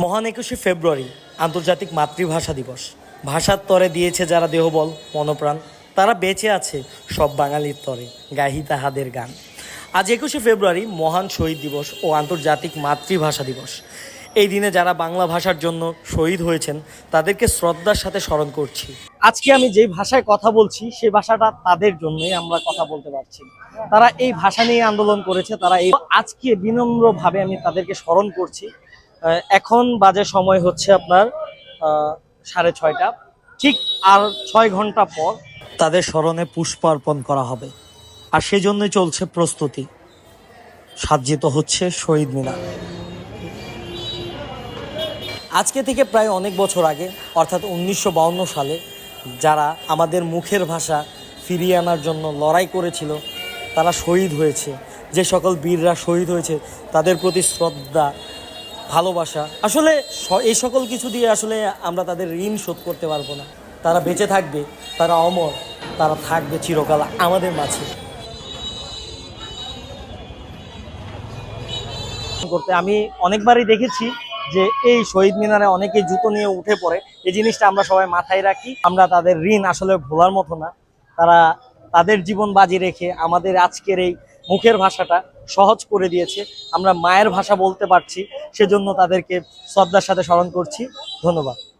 মহান একুশে ফেব্রুয়ারি, আন্তর্জাতিক মাতৃভাষা দিবস। ভাষার তরে দিয়েছে যারা দেহবল, মনপ্রাণ, তারা বেঁচে আছে সব বাঙালির তরে, গাহি তাহাদের গান। আজ একুশে ফেব্রুয়ারি, মহান শহীদ দিবস ও আন্তর্জাতিক মাতৃভাষা দিবস। এই দিনে যারা বাংলা ভাষার জন্য শহীদ হয়েছেন, তাদেরকে শ্রদ্ধার সাথে স্মরণ করছি। আজকে আমি যেই ভাষায় কথা বলছি সেই ভাষাটা তাদের জন্যই আমরা কথা বলতে পারছি। তারা এই ভাষা নিয়ে আন্দোলন করেছে, তারা এই আজকে বিনম্রভাবে আমি তাদেরকে স্মরণ করছি। এখন বাজে সময় হচ্ছে আপনার সাড়ে ছয়টা। ঠিক আর ছয় ঘণ্টা পর তাদের স্মরণে পুষ্পার্পণ করা হবে। আর সেজন্যই চলছে প্রস্তুতি। সাজ্জিত হচ্ছে শহীদ মিনার। আজকে থেকে প্রায় অনেক বছর আগে, অর্থাৎ উনিশশো সালে, যারা আমাদের মুখের ভাষা ফিরিয়ে আনার জন্য লড়াই করেছিল, তারা শহীদ হয়েছে। যে সকল বীররা শহীদ হয়েছে, তাদের প্রতি শ্রদ্ধা ভালোবাসা। আসলে এই সকল কিছু দিয়ে আসলে আমরা তাদের ঋণ শোধ করতে পারব না। তারা বেঁচে থাকবে, তারা অমর, তারা থাকবে চিরকাল আমাদের মাঝে। করতে আমি অনেকবারই দেখেছি যে এই শহীদ মিনারে অনেকে জুতো নিয়ে উঠে পড়ে। এই জিনিসটা আমরা সবাই মাথায় রাখি। আমরা তাদের ঋণ আসলে ভোলার মতো না। তারা তাদের জীবন বাজি রেখে আমাদের আজকের এই মুখের ভাষাটা সহজ করে দিয়েছে। আমরা মায়ের ভাষা বলতে পারছি। সেজন্য তাদেরকে শ্রদ্ধার সাথে স্মরণ করছি। ধন্যবাদ।